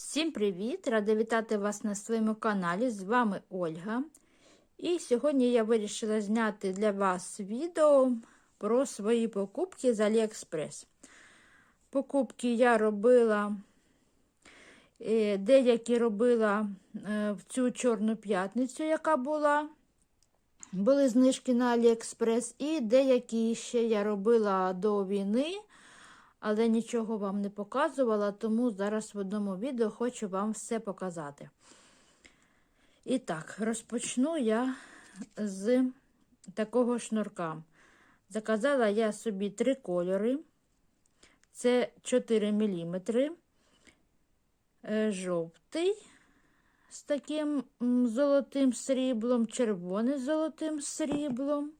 Всім привіт! Рада вітати вас на своєму каналі. З вами Ольга. І сьогодні я вирішила зняти для вас відео про свої покупки з Aliexpress. Покупки я робила, е, деякі робила е, в цю Чорну п'ятницю, яка була. Були знижки на Aliexpress, і деякі ще я робила до війни але нічого вам не показувала, тому зараз в одному відео хочу вам все показати. І так, розпочну я з такого шнурка. Заказала я собі три кольори. Це 4 мм, е, жовтий з таким золотим сріблом, червоний золотим сріблом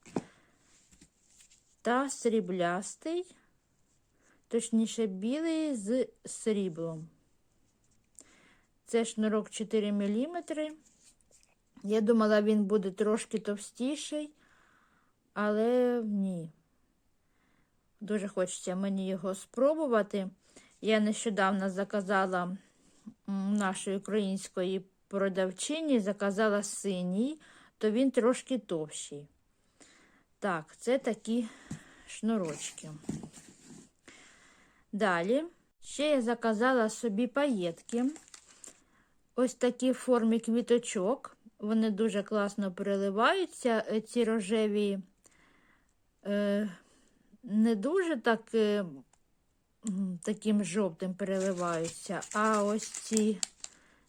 та сріблястий точніше, білий з сріблом. Це шнурок 4 мм. Я думала, він буде трошки товстіший, але ні. Дуже хочеться мені його спробувати. Я нещодавно заказала нашої української продавчині, заказала синій, то він трошки товщий. Так, це такі шнурочки. Далі, ще я заказала собі паєтки. Ось такі в формі квіточок. Вони дуже класно переливаються. Е, ці рожеві е, не дуже так, е, таким жовтим переливаються, а ось ці,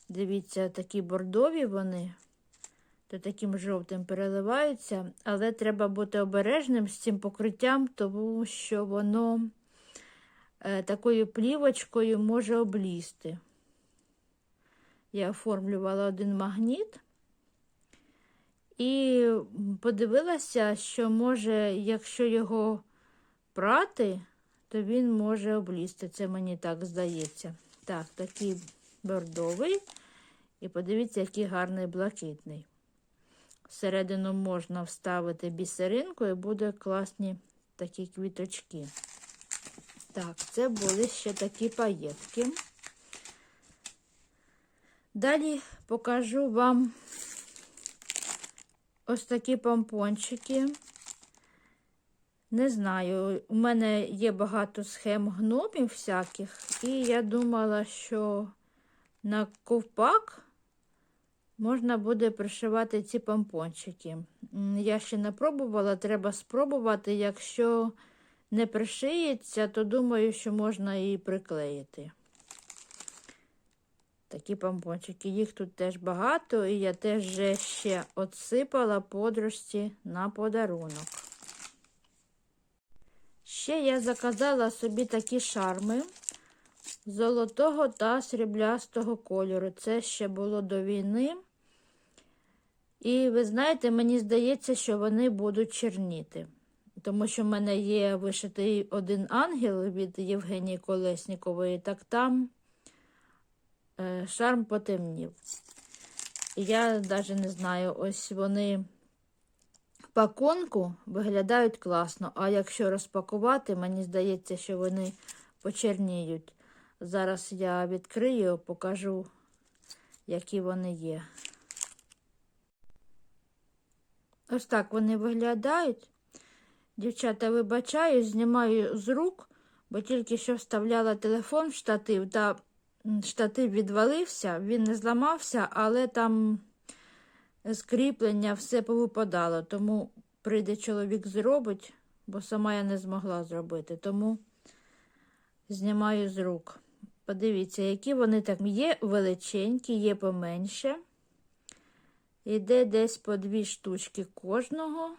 дивіться, такі бордові вони, то таким жовтим переливаються, але треба бути обережним з цим покриттям, тому що воно. Е, такою плівочкою може облізти. Я оформлювала один магніт і подивилася, що може, якщо його прати, то він може облізти. Це мені так здається. Так, такий бордовий. І подивіться, який гарний блакитний. Всередину можна вставити бісеринку і буде класні такі квіточки. Так, це були ще такі паєтки. Далі покажу вам ось такі помпончики. Не знаю, у мене є багато схем гномів всяких, і я думала, що на ковпак можна буде пришивати ці помпончики. Я ще не пробувала, треба спробувати, якщо не пришиється, то думаю, що можна і приклеїти. Такі помпончики. Їх тут теж багато, і я теж вже ще отсипала подружці на подарунок. Ще я заказала собі такі шарми золотого та сріблястого кольору. Це ще було до війни. І ви знаєте, мені здається, що вони будуть черніти тому що в мене є вишитий один ангел від Євгенії Колеснікової, так там е, шарм потемнів. Я навіть не знаю, ось вони пакунку виглядають класно, а якщо розпакувати, мені здається, що вони почерніють. Зараз я відкрию, покажу, які вони є. Ось так вони виглядають. Дівчата, вибачаю, знімаю з рук, бо тільки що вставляла телефон в штатив, та штатив відвалився, він не зламався, але там скріплення все повипадало. Тому прийде чоловік зробить, бо сама я не змогла зробити. Тому знімаю з рук. Подивіться, які вони там є величенькі, є поменше. Іде десь по дві штучки кожного.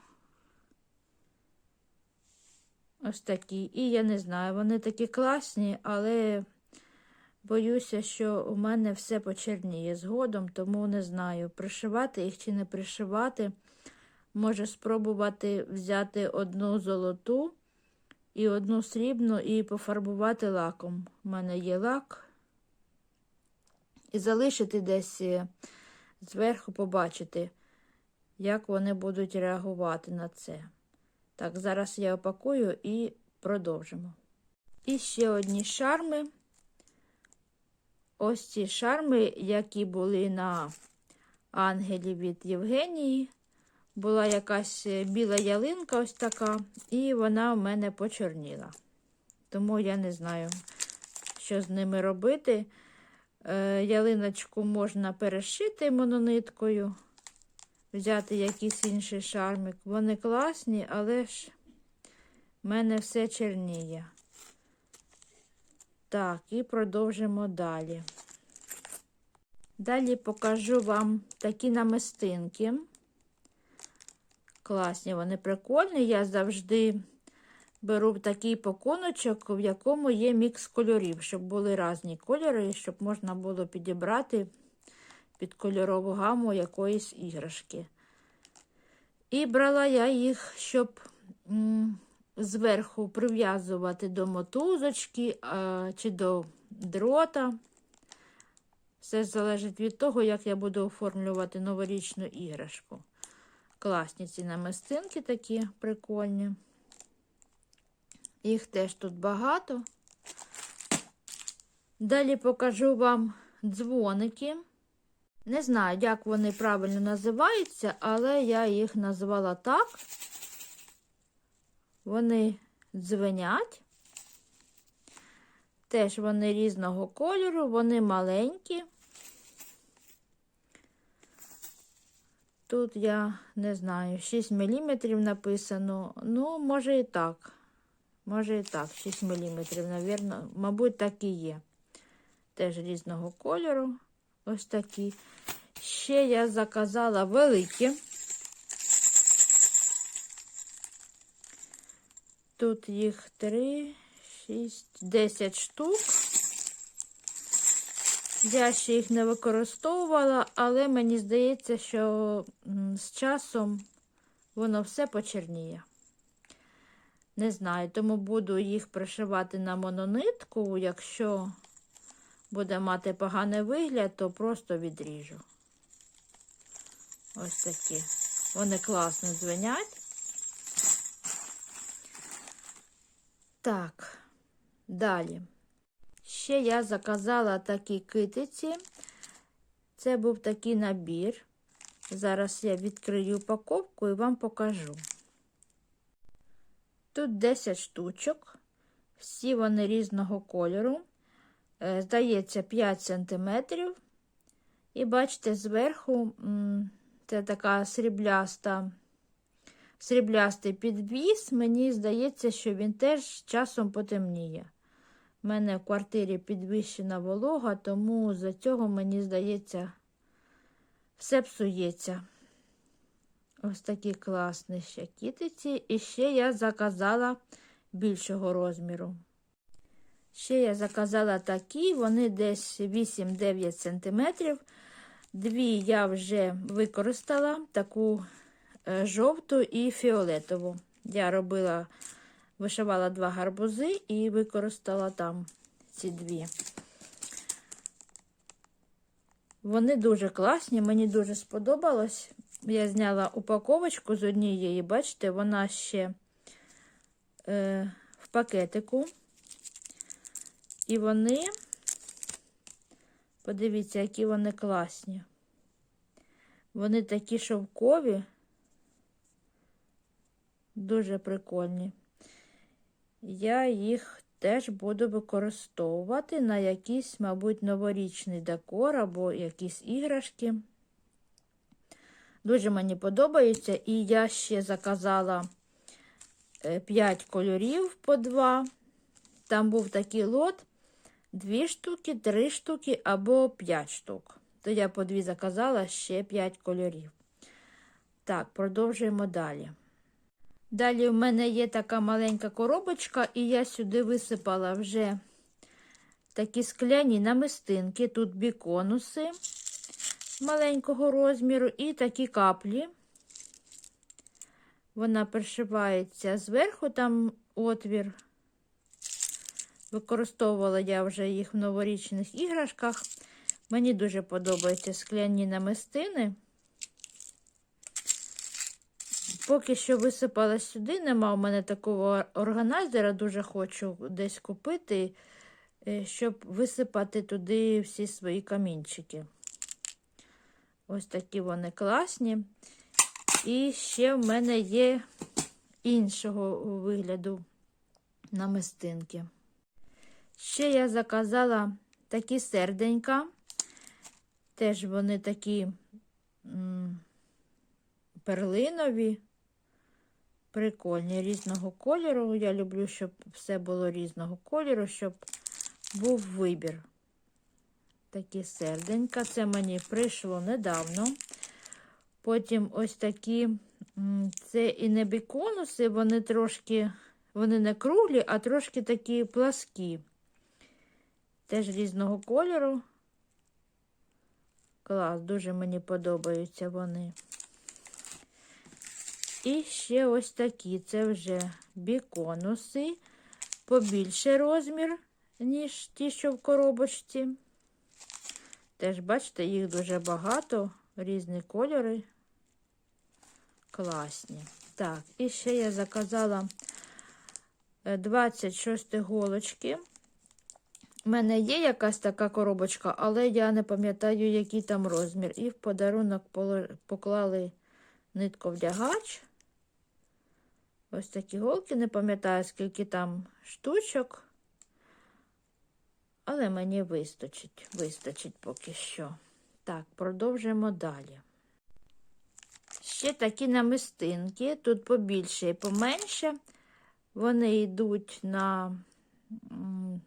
Ось такі. І я не знаю, вони такі класні, але боюся, що у мене все почерніє згодом, тому не знаю, пришивати їх чи не пришивати. Може спробувати взяти одну золоту і одну срібну і пофарбувати лаком. У мене є лак. І залишити десь е, зверху побачити, як вони будуть реагувати на це. Так, зараз я опакую і продовжимо. І ще одні шарми. ось ці шарми, які були на ангелі від Євгенії. Була якась е, біла ялинка, ось така, і вона в мене почорніла. Тому я не знаю, що з ними робити. Е, ялиночку можна перешити монониткою, взяти якийсь інший шармик. Вони класні, але ж в мене все черніє. Так, і продовжимо далі. Далі покажу вам такі намистинки. Класні, вони прикольні. Я завжди беру такий пакуночок, в якому є мікс кольорів, щоб були різні кольори, щоб можна було підібрати під кольорову гаму якоїсь іграшки. І брала я їх, щоб зверху прив'язувати до мотузочки а, чи до дрота. Все залежить від того, як я буду оформлювати новорічну іграшку. Класні ці намистинки такі прикольні. Їх теж тут багато. Далі покажу вам дзвоники. Не знаю, як вони правильно називаються, але я їх назвала так. Вони дзвенять. Теж вони різного кольору, вони маленькі. Тут я не знаю, 6 мм написано. Ну, може і так. Може і так, 6 мм, навірно, мабуть, так і є. Теж різного кольору. Ось такі. Ще я заказала великі. Тут їх 3, 6, 10 штук. Я ще їх не використовувала, але мені здається, що з часом воно все почерніє. Не знаю, тому буду їх пришивати на мононитку. Якщо буде мати поганий вигляд, то просто відріжу. Ось такі. Вони класно дзвенять. Так, далі. Ще я заказала такі китиці. Це був такий набір. Зараз я відкрию упаковку і вам покажу. Тут 10 штучок, всі вони різного кольору. Е, Здається, 5 см. І бачите, зверху це така срібляста, сріблястий підвіс. Мені здається, що він теж часом потемніє. У мене в квартирі підвищена волога, тому за цього, мені здається, все псується. Ось такі класні ще кітиці. І ще я заказала більшого розміру. Ще я заказала такі, вони десь 8-9 см. Дві я вже використала таку е, жовту і фіолетову. Я робила, вишивала два гарбузи і використала там ці дві. Вони дуже класні, мені дуже сподобалось. Я зняла упаковочку з однієї, бачите, вона ще е, в пакетику. І вони, подивіться, які вони класні. Вони такі шовкові, дуже прикольні. Я їх теж буду використовувати на якийсь, мабуть, новорічний декор або якісь іграшки. Дуже мені подобається. І я ще заказала 5 кольорів по 2. Там був такий лот: 2 штуки, 3 штуки або 5 штук. То я по 2 заказала ще 5 кольорів. Так, продовжуємо далі. Далі в мене є така маленька коробочка, і я сюди висипала вже такі скляні намистинки, тут біконуси маленького розміру і такі каплі. Вона пришивається зверху, там отвір. Використовувала я вже їх в новорічних іграшках. Мені дуже подобаються скляні намистини. Поки що висипала сюди, нема у мене такого органайзера, дуже хочу десь купити. е, щоб висипати туди всі свої камінчики. Ось такі вони класні. І ще в мене є іншого вигляду намистинки. Ще я заказала такі серденька. Теж вони такі перлинові, прикольні, різного кольору. Я люблю, щоб все було різного кольору, щоб був вибір. Такі серденька. Це мені прийшло недавно. Потім ось такі, це і не біконуси, вони трошки, вони не круглі, а трошки такі пласкі. Теж різного кольору. Клас, дуже мені подобаються вони. І ще ось такі. Це вже біконуси. Побільше розмір, ніж ті, що в коробочці. Теж, бачите, їх дуже багато, різні кольори. Класні. Так, і ще я заказала е, 26 голочки. У мене є якась така коробочка, але я не пам'ятаю, який там розмір. І в подарунок поклали нитку вдягач. Ось такі голки, не пам'ятаю, скільки там штучок. Але мені вистачить, вистачить поки що. Так, продовжуємо далі. Ще такі намистинки, тут побільше і поменше. Вони йдуть на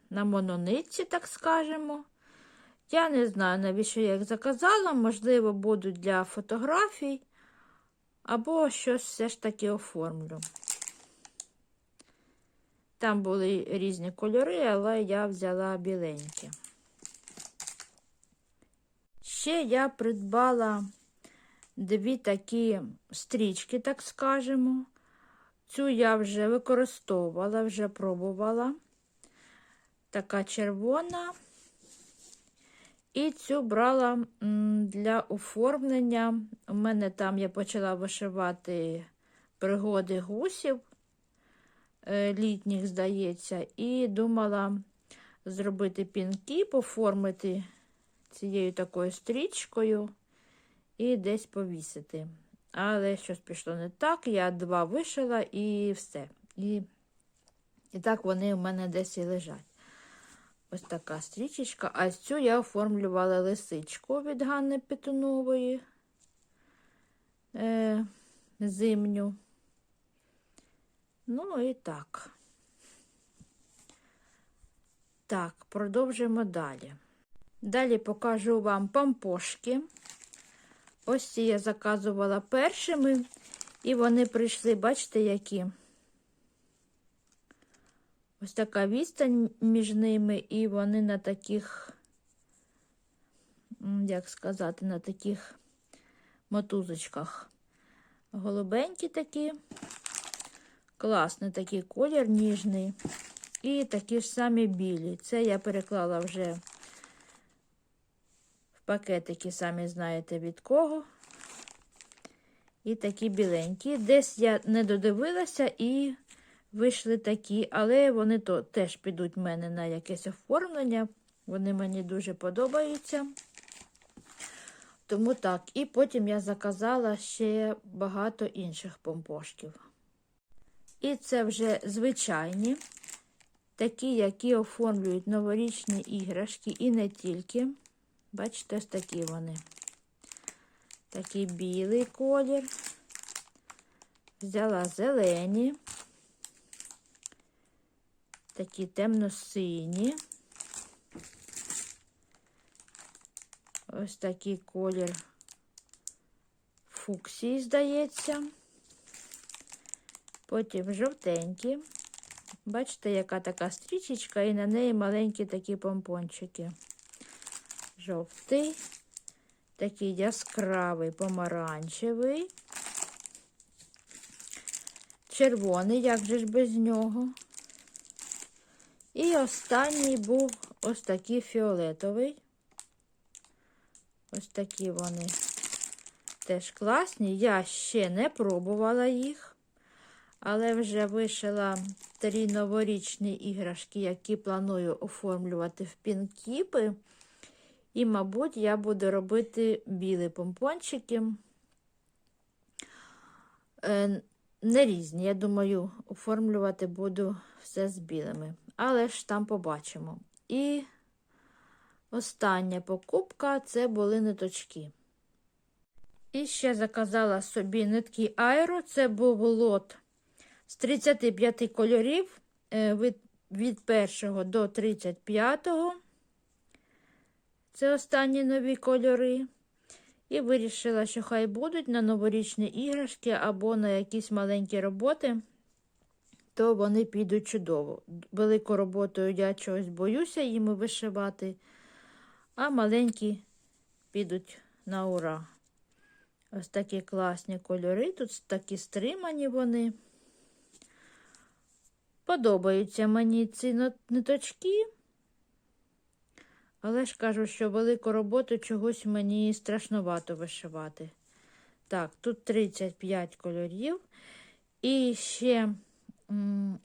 на мононитці, так скажемо. Я не знаю, навіщо я їх заказала, можливо, будуть для фотографій, або щось все ж таки оформлю. Там були різні кольори, але я взяла біленькі. Ще я придбала дві такі стрічки, так скажемо. Цю я вже використовувала, вже пробувала така червона. І цю брала для оформлення. У мене там я почала вишивати пригоди гусів е, літніх, здається, і думала зробити пінки, поформити цією такою стрічкою і десь повісити. Але щось пішло не так. Я два вишила і все. І, І так вони у мене десь і лежать. Ось така стрічечка. А цю я оформлювала лисичку від Ганни Петунової е, зимню. Ну і так. Так, продовжимо далі. Далі покажу вам пампошки. Ось ці я заказувала першими, і вони прийшли, бачите, які. Ось така відстань між ними, і вони на таких, як сказати, на таких мотузочках. Голубенькі такі, класний такий колір ніжний. І такі ж самі білі. Це я переклала вже в пакетики, самі знаєте від кого. І такі біленькі. Десь я не додивилася і вийшли такі, але вони то теж підуть в мене на якесь оформлення. Вони мені дуже подобаються. Тому так, і потім я заказала ще багато інших помпошків. І це вже звичайні, такі, які оформлюють новорічні іграшки, і не тільки. Бачите, ось такі вони. Такий білий колір. Взяла зелені такі темно-сині. Ось такий колір фуксії, здається. Потім жовтенькі. Бачите, яка така стрічечка, і на неї маленькі такі помпончики. Жовтий, такий яскравий помаранчевий, червоний, як же ж без нього. І останній був ось такий фіолетовий. Ось такі вони теж класні. Я ще не пробувала їх, але вже вишила три новорічні іграшки, які планую оформлювати в пінкіпи. І, мабуть, я буду робити білі помпончики. Е, Не різні, я думаю, оформлювати буду все з білими. Але ж там побачимо. І остання покупка це були ниточки. І ще заказала собі нитки Аеро. Це був лот з 35 кольорів е, від, від 1 до 35. Це останні нові кольори. І вирішила, що хай будуть на новорічні іграшки або на якісь маленькі роботи, то вони підуть чудово. Велику роботою я чогось боюся їм вишивати, а маленькі підуть на ура. Ось такі класні кольори, тут такі стримані вони. Подобаються мені ці ниточки. Але ж кажу, що велику роботу чогось мені страшновато вишивати. Так, тут 35 кольорів. І ще,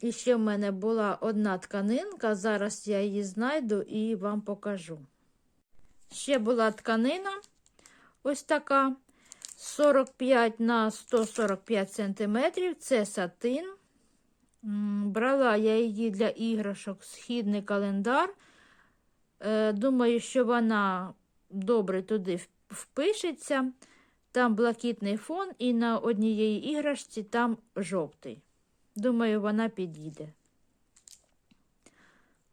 і ще в мене була одна тканинка. Зараз я її знайду і вам покажу. Ще була тканина ось така 45 на 145 см. Це сатин. Брала я її для іграшок східний календар. Е, думаю, що вона добре туди впишеться. Там блакитний фон, і на однієї іграшці там жовтий. Думаю, вона підійде.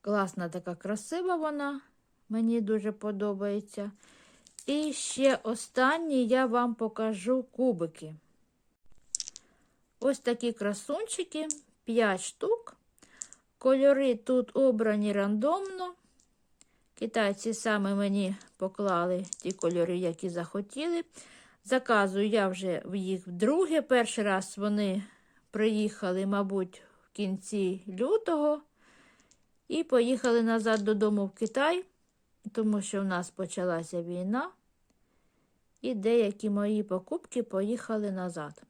Класна така красива вона, мені дуже подобається. І ще останній я вам покажу кубики. Ось такі красунчики, 5 штук. Кольори тут обрані рандомно. Китайці саме мені поклали ті кольори, які захотіли. Заказую я вже їх вдруге. Перший раз вони приїхали, мабуть, в кінці лютого і поїхали назад додому в Китай, тому що в нас почалася війна. І деякі мої покупки поїхали назад.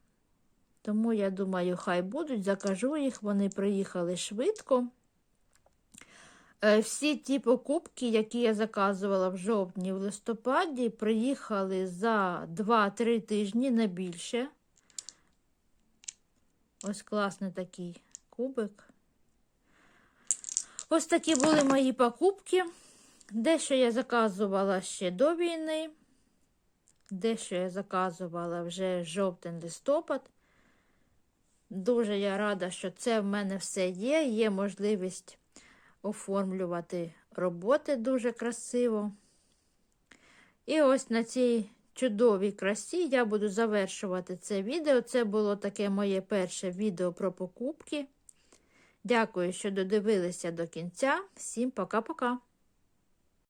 Тому, я думаю, хай будуть, закажу їх, вони приїхали швидко. Е, всі ті покупки, які я заказувала в жовтні, в листопаді, приїхали за 2-3 тижні не більше. Ось класний такий кубик. Ось такі були мої покупки. Дещо я заказувала ще до війни, дещо я заказувала вже жовтень-листопад. Дуже я рада, що це в мене все є. Є можливість оформлювати роботи дуже красиво. І ось на цій чудовій красі я буду завершувати це відео. Це було таке моє перше відео про покупки. Дякую, що додивилися до кінця. Всім пока-пока!